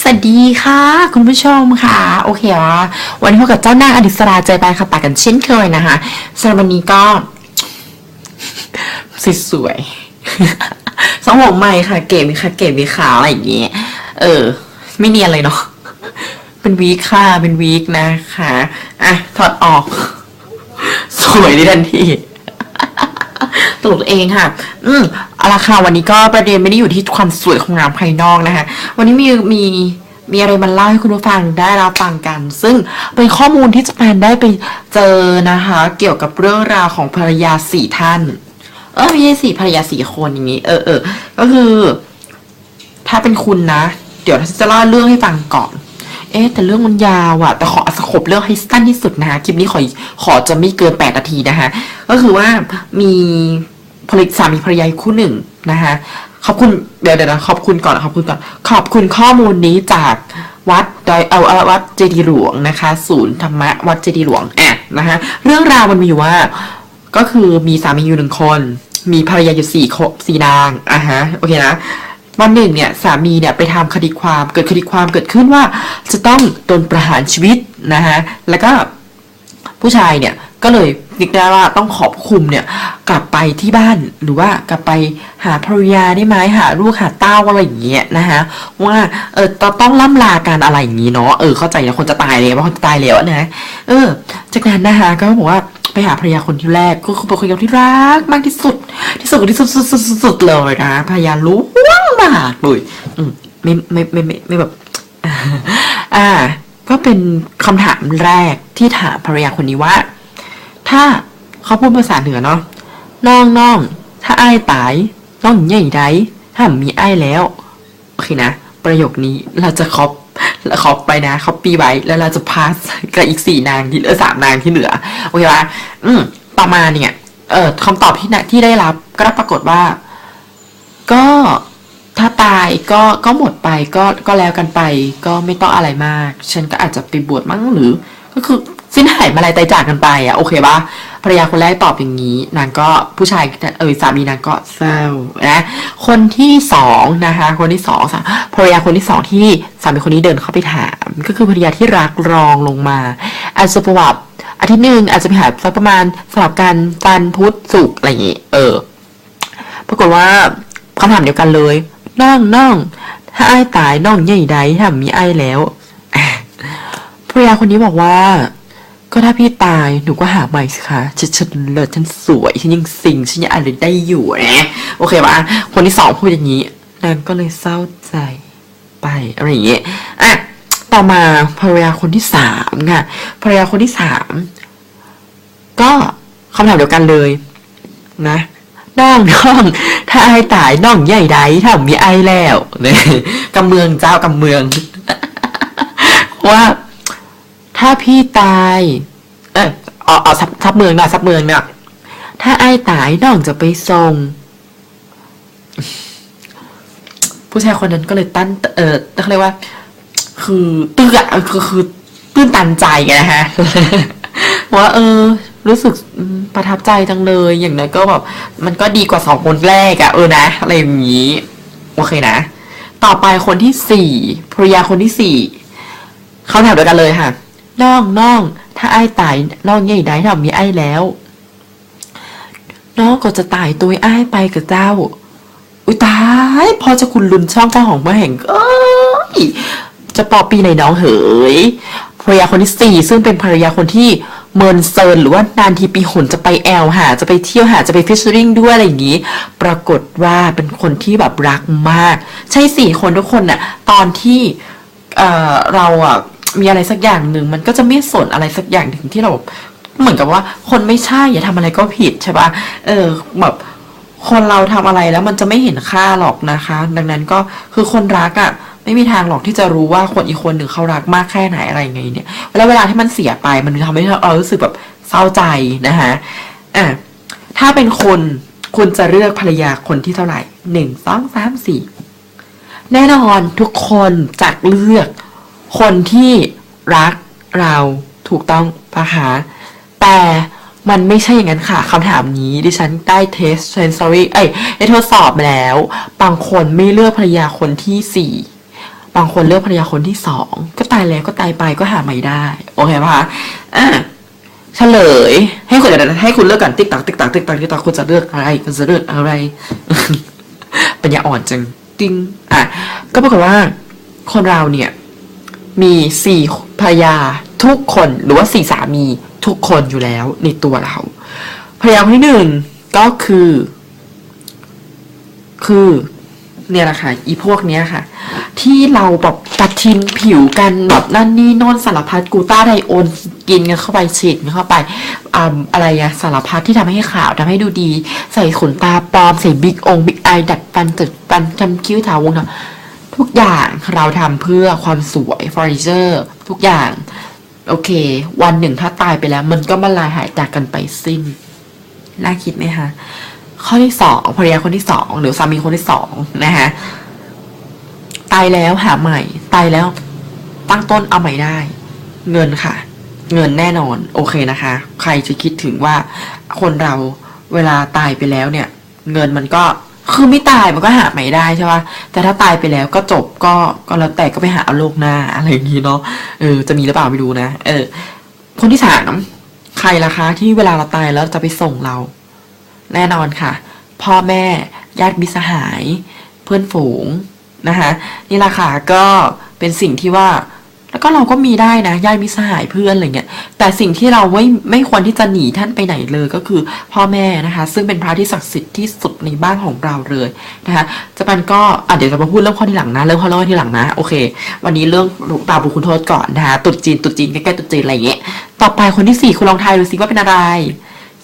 สวัสดีค่ะ คุณผู้ชมค่ะ โอเคว่ะวันนี้พบกับเจ้านางอดิศราใจแปค่ะตากันเช่นเคยนะคะสำหรับวันนี้ก็สวยสองหัวใหม่ค่ะ เก๋มีค่ะ เก๋มีขาวอะไรอย่างเงี้ยเออ ไม่เนียนเลยเนาะเป็นวีคค่ะ เป็นวีคนะคะอะถอดออก สวยดีทันทีตลกเองค่ะ อืมเอาละค่ะวันนี้ก็ประเด็นไม่ได้อยู่ที่ความสวยของงามภายนอกนะคะ วันนี้มีมีมีอะไรมาเล่าให้คุณผู้ฟังได้รับฟังกัน ซึ่งเป็นข้อมูลที่จะแปนได้ไปเจอนะคะ เกี่ยวกับเรื่องราวของภรรยาสี่ท่าน เออไม่ใช่สี่ภรรยาสี่คนอย่างนี้ เออเออก็คือ ถ้าเป็นคุณนะ เดี๋ยวจะเล่าเรื่องให้ฟังก่อน เอ๊แต่เรื่องมันยาวอะแต่ขอสคบเรื่องให้สั้นที่สุดนะคะคลิปนี้ขอขอจะไม่เกินแปดนาทีนะคะก็คือว่ามี ผลิตสามีภรรยาคู่หนึ่งนะคะขอบคุณเดี๋ยวเดี๋ยวนะขอบคุณก่อนขอบคุณก่อนขอบคุณข้อมูลนี้จากวัดดอยเอาเอาวัดเจดีย์หลวงนะคะ ศูนย์ธรรมะวัดเจดีย์หลวงอะนะคะเรื่องราวมันมีอยู่ว่า ก็คือมีสามีอยู่หนึ่งคน มีภรรยาอยู่สี่คนสี่นางอะฮะโอเคนะวันหนึ่งเนี่ยสามีเนี่ยไปทำคดีความเกิดคดีความเกิดขึ้นว่า จะต้องโดนประหารชีวิตนะฮะแล้วก็ผู้ชายเนี่ยก็เลยนึกได้ว่าต้องขอบคุมเนี่ยกลับไปที่บ้านหรือว่ากลับไปหาภรรยาได้ไหมหาลูกหาเต้าอะไรอย่างเงี้ยนะฮะว่าเออต้องล่ำลากันอะไรอย่างงี้เนาะเออเข้าใจนะคนจะตายแล้วว่าคนจะตายแล้วนะเออ จากนั้นนะคะก็บอกว่าไปหาภรรยาคนที่แรกก็คือเป็นคนที่รักมากที่สุด ที่สุดที่สุดสุดสุดสุดเลยนะภรรยารู้มากเลยอืมไม่ไม่ไม่ไม่ไม่แบบอ่าก็เป็นคำถามแรกที่ถามภรรยาคนนี้ว่า ถ้าเขาพูดภาษาเหนือเนาะน้องน้องถ้าไอ้ตายน้องใหญ่ไดถ้ามีไอ้แล้วโอเคนะ ประโยคนี้เราจะคอปคอปไปนะคอปปี้ไว้แล้วเราจะพาสกับอีกสี่นางที่เออสามนางที่เหลือโอเคปะอืมต่อมาเนี่ยเออคำตอบที่นะที่ได้รับก็ปรากฏว่า ก็ถ้าตายก็ก็หมดไปก็ก็แล้วกันไป ก็ไม่ต้องอะไรมาก ฉันก็อาจจะไปบวชมั้งหรือ ก็คือ สิ้นหายมาลายตายจากกันไปอะโอเคปะภรรยาคนแรกตอบอย่างนี้นางก็ผู้ชายเออสามีนางก็เศร้านะคนที่สองนะคะคนที่สองสาภรรยาคนที่สองที่สามีคนนี้เดินเข้าไปถาม ก็คือภรรยาที่รักรองลงมาอาจจะประวัติอาทิตย์หนึ่งอาจจะไปหาสักประมาณสลับกันจันพุธศุกร์อะไรอย่างงี้เออ ปรากฏว่าคำถามเดียวกันเลยน้องน้องถ้าไอ้ตายน้องใหญ่ใดถ้ามีไอ้แล้วภรรยาคนนี้บอกว่า ก็ถ้าพี่ตายหนูก็หาใหม่สิคะฉันฉันเลิศฉันสวยฉันยังสิงฉันยังอะไรได้อยู่นะโอเคปะคนที่สองพูดอย่างนี้นางก็เลยเศร้าใจไปอะไรอย่างเงี้ยอะต่อมาภรรยาคนที่สามค่ะภรรยาคนที่สามก็คำถามเดียวกันเลยนะน้องน้องถ้าไอ้ตายน้องใหญ่ใดถ้ามีไอ้แล้วเนี่ยกำเมืองเจ้ากำเมืองว่า ถ้าพี่ตาย เออเอาเอาซับซับเมืองนะซับเมืองเนี่ยถ้าไอ้ตายน้องจะไปส่ง ผู้ชายคนนั้นก็เลยตั้น เออเขาเรียกว่า คือตื้ออะคือคือตื้นตันใจไงนะฮะว่าเออ รู้สึกประทับใจจังเลย อย่างนั้นก็แบบมันก็ดีกว่าสองคนแรกอะเออนะอะไรอย่างนี้ โอเคนะ ต่อไปคนที่สี่ภรรยาคนที่สี่เขาถามเดียวกันเลยค่ะ น้องน้องถ้าไอ้ตายน้องใหญ่ได้ถ้ามีไอ้แล้ว น้องก็จะตายตัวไอ้ไปกับเจ้า อุ้ยตายพอจะคุณลุนช่องฟ้าของมาแห่งเอ้ยจะปอปีในน้องเหยภรรยาคนที่สี่ซึ่งเป็นภรรยาคนที่เมินเซินหรือว่านานทีปีหนจะไปแอลหาจะไปเที่ยวหาจะไปฟิชชอริงด้วยอะไรอย่างนี้ ปรากฏว่าเป็นคนที่แบบรักมาก ใช่สี่คนทุกคนน่ะ ตอนที่เเราอะ มีอะไรสักอย่างหนึ่งมันก็จะไม่สนอะไรสักอย่างหนึ่งที่เราเหมือนกับว่า คนไม่ใช่อย่าทำอะไรก็ผิดใช่ปะเออแบบคนเราทำอะไรแล้วมันจะไม่เห็นค่าหรอกนะคะ ดังนั้นก็คือคนรักอะ่ะไม่มีทางหรอกที่จะรู้ว่าคนอีกคนหนึ่งเขารักมากแค่ไหนอะไรไงเนี่ยแล้วเวลาที่มันเสียไปมันทำให้เรารู้สึกแบบเศร้าใจนะคะอะถ้าเป็นคนคุณจะเลือกภรรยาคนที่เท่าไหร่หนึ่งสองสามสี่แน่นอนทุกคนจะเลือก คนที่รักเราถูกต้องปะคะแต่มันไม่ใช่อย่างนั้นค่ะคำถามนี้ดิฉันได้เทสเซนซอรี่เอ้ยได้ทดสอบมาแล้ว บางคนไม่เลือกภรรยาคนที่สี่บางคนเลือกภรรยาคนที่สองก็ตายแล้วก็ตายไปก็หาใหม่ได้ โอเคปะคะอะเฉลย ให้คุณเดี๋ยวให้คุณเลือกกันติ๊กตักติ๊กตักติ๊กตักติ๊กตักคุณจะเลือกอะไรคุณจะเลือกอะไรปัญญาอ่อนจังติงอะก็ปรากฏว่าคนเราเนี่ย มีสี่ภรรยาทุกคนหรือว่าสี่สามีทุกคนอยู่แล้วในตัวเราภรรยาคนที่หนึ่งก็คือ คือเนี่ยแหละค่ะ อีพวกเนี้ยค่ะ ที่เราแบบตัดทินผิวกันแบบนั่นนี่น่นสารพัดกูต้าไดโอนกินกันเข้าไปฉีดกันเข้าไปออะไรอะสารพัดที่ทำให้ขาวทำให้ดูดี ใส่ขนตาปลอม ใส่บิ๊กองบิ๊กไอดัดฟันจัดฟันทำคิ้วถาวงนาะ ทุกอย่างเราทำเพื่อความสวยเฟอร์นิเจอร์ทุกอย่าง โอเค วันหนึ่งถ้าตายไปแล้ว มันก็มาลายหายจากกันไปสิ้น น่าคิดไหมคะ ข้อที่สองภรรยาคนที่สองหรือสามีคนที่สองนะคะตายแล้วหาใหม่ ตายแล้วตั้งต้นเอาใหม่ได้ เงินค่ะ เงินแน่นอน โอเคนะคะ ใครจะคิดถึงว่าคนเราเวลาตายไปแล้วเนี่ย เงินมันก็ คือไม่ตายมันก็หาใหม่ได้ใช่ป่ะแต่ถ้าตายไปแล้วก็จบก็ก็แล้วแต่ก็ไปหาเอาโลกหน้าอะไรอย่างนี้เนาะเออจะมีหรือเปล่าไม่รู้นะ เออ คนที่สามใครล่ะคะที่เวลาเราตายแล้วจะไปส่งเรา แน่นอนค่ะ พ่อแม่ญาติมิตรสหาย เพื่อนฝูงนะคะนี่แหละค่ะก็เป็นสิ่งที่ว่า แล้วก็เราก็มีได้นะญาติมิสหายเพื่อนอะไรเงี้ยแต่สิ่งที่เราไม่ไม่ควรที่จะหนีท่านไปไหนเลยก็คือพ่อแม่นะคะ ซึ่งเป็นพระที่ศักดิ์สิทธิ์ที่สุดในบ้านของเราเลยนะคะจะปันก็อะเดี๋ยวจะมาพูดเรื่องข้อที่หลังนะเรื่องข้อเล่าที่หลังนะโอเค วันนี้เรื่องบาปบุญคุณโทษก่อนนะคะตรุษจีนตรุษจีนใกล้ๆตรุษจีนอะไรเงี้ยต่อไปคนที่สี่คุณลองทายดูสิว่าเป็นอะไร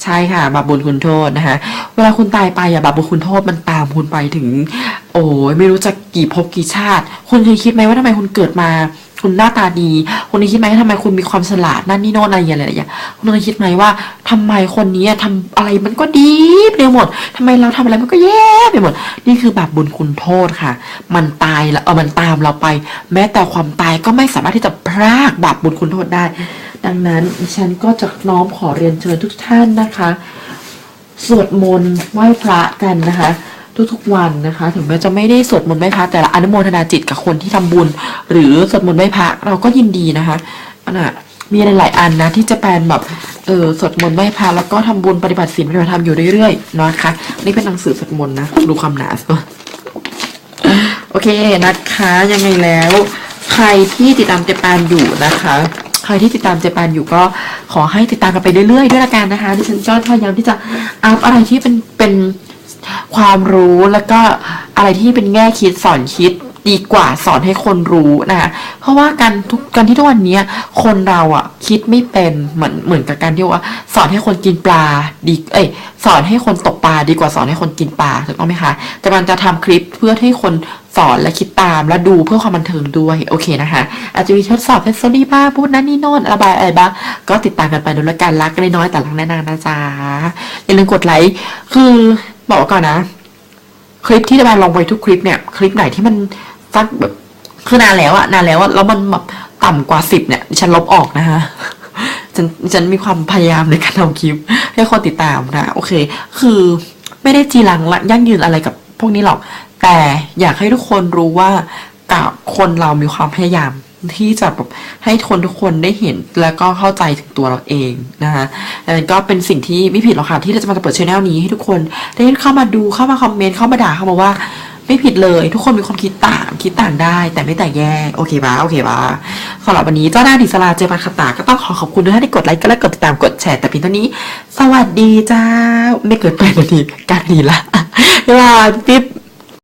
ใช่ค่ะ บาปบุญคุณโทษนะคะเวลาคุณตายไปอะบาปบุญคุณโทษมันตามคุณไปถึง โอ้ยไม่รู้จะกี่ภพกี่ชาติ คุณเคยคิดไหมว่าทำไมคุณเกิดมา คุณหน้าตาดี คุณคิดไหมทำไมคุณมีความฉลาดนั่นนี่โน่นอะไรอย่างเงี้ยคุณเคยคิดไหมว่าทำไมคนนี้ทำอะไรมันก็ดีไปหมดทำไมเราทำอะไรมันก็แย่ไปหมด นี่คือบาปบุญคุณโทษค่ะ มันตายแล้วเออมันตามเราไป แม้แต่ความตายก็ไม่สามารถที่จะพรากบาปบุญคุณโทษได้ ดังนั้นดิฉันก็จะน้อมขอเรียนเชิญทุกท่านนะคะ สวดมนต์ไหว้พระกันนะคะ ทุกๆวันนะคะ ถึงแม้จะไม่ได้สวดมนต์ไหว้พระแต่ละอนุโมทนาจิตกับคนที่ทำบุญ หรือสวดมนต์ไหว้พระเราก็ยินดีนะคะอันน่ะมีหลายๆอันนะที่จะแปลนแบบเออสวดมนต์ไหว้พระแล้วก็ทำบุญปฏิบัติศีลปฏิบัติธรรมอยู่เรื่อยๆนะคะนี่เป็นหนังสือสวดมนต์นะดูความหนาสิโอเคนะคะยังไงแล้ว ใครที่ติดตามเจแปนอยู่นะคะใครที่ติดตามเจแปนอยู่ก็ขอให้ติดตามกันไปเรื่อยๆ ด้วยละกันนะคะดิฉันก็พยายามที่จะอัพอะไรที่เป็นเป็น ความรู้แล้วก็อะไรที่เป็นแง่คิดสอนคิดดีกว่าสอนให้คนรู้นะคะเพราะว่าการทุกการที่ทุกวันนี้คนเราอะคิดไม่เป็นเหมือนเหมือนกับการที่ว่า สอนให้คนกินปลาดีเอ้ยสอนให้คนตกปลาดีกว่าสอนให้คนกินปลาถูกต้องไหมคะแต่มันจะทำคลิปเพื่อให้คนสอนและคิดตามและดูเพื่อความบันเทิงด้วยโอเคนะคะอาจจะมีทดสอบเทสโซลี่บ้างพูดนั่นนี่โน่นระบายอะไรบ้างก็ติดตามกันไปดูแล้วกันรักน้อยแต่รักแน่นอนนะจ๊ะอย่าลืมกดไลค์คือ บอกไว้ก่อนนะ คลิปที่จะมาลงไปทุกคลิปเนี่ย คลิปไหนที่มันสักแบบคือนานแล้วอะนานแล้วอะแล้วมันแบบต่ำกว่าสิบเนี่ยฉันลบออกนะคะฉันฉันมีความพยายามในการทำคลิป ให้คนติดตามนะ โอเค คือไม่ได้จีรังละยั่งยืนอะไรกับพวกนี้หรอก แต่อยากให้ทุกคนรู้ว่ากับคนเรามีความพยายาม ที่จะแบบให้คนทุกคนได้เห็นแล้วก็เข้าใจถึงตัวเราเองนะคะดังนั้นก็เป็นสิ่งที่ไม่ผิดหรอกค่ะที่เราจะมาเปิดช anel นี้ให้ทุกคนได้เข้ามาดูเข้ามาคอมเมนต์เข้ามาด่าเข้ามาว่าไม่ผิดเลยทุกคนมีความคิดต่างคิดต่างได้ แต่ไม่แต่แยกโอเคปะโอเคปะสำหรับวันนี้เจ้าหน้าดิสลาเจมาคาตาก็ต้องขอขอบคุณทุกท่านที่กดไลค์และกดติดตามกดแชร์แต่เพียงเท่านี้ สวัสดีจ้าไม่เกินไปนาทีการดีละเวลาปิ๊บ